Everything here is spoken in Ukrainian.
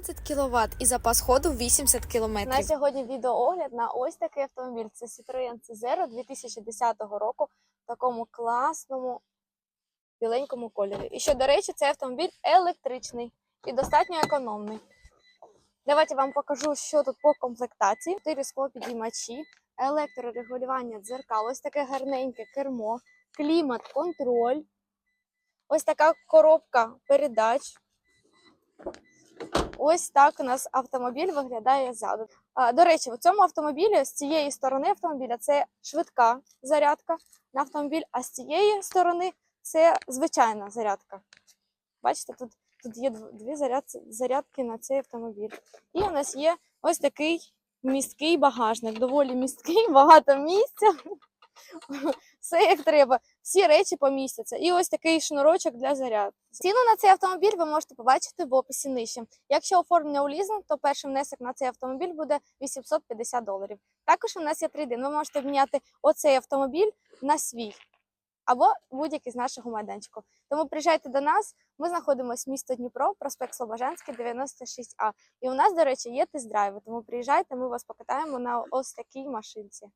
20 кВт і запас ходу 80 км. На сьогодні відеоогляд на ось такий автомобіль. Це Citroen C0 2010 року в такому класному біленькому кольорі. І що, до речі, цей автомобіль електричний і достатньо економний. Давайте вам покажу, що тут по комплектації. Чотири склопідіймачі, електрорегулювання дзеркал, ось таке гарненьке кермо, клімат, контроль, ось така коробка передач. Ось так у нас автомобіль виглядає ззаду. До речі, у цьому автомобілі з цієї сторони автомобіля це швидка зарядка на автомобіль, а з цієї сторони це звичайна зарядка. Бачите, тут, тут є дві заряд, зарядки на цей автомобіль. І у нас є ось такий місткий багажник, доволі місткий, багато місця. Все як треба, всі речі помістяться. І ось такий шнурочок для зарядки. Ціну на цей автомобіль ви можете побачити в описі нижче. Якщо оформлення у лізинг, то перший внесок на цей автомобіль буде 850 доларів. Також у нас є трейдин. Ви можете обміняти оцей автомобіль на свій або будь-який з нашого майданчику. Тому приїжджайте до нас. Ми знаходимося місто Дніпро, проспект Слобожанський, 96А. І у нас, до речі, є тест-драйви. Тому приїжджайте, ми вас покатаємо на ось такій машинці.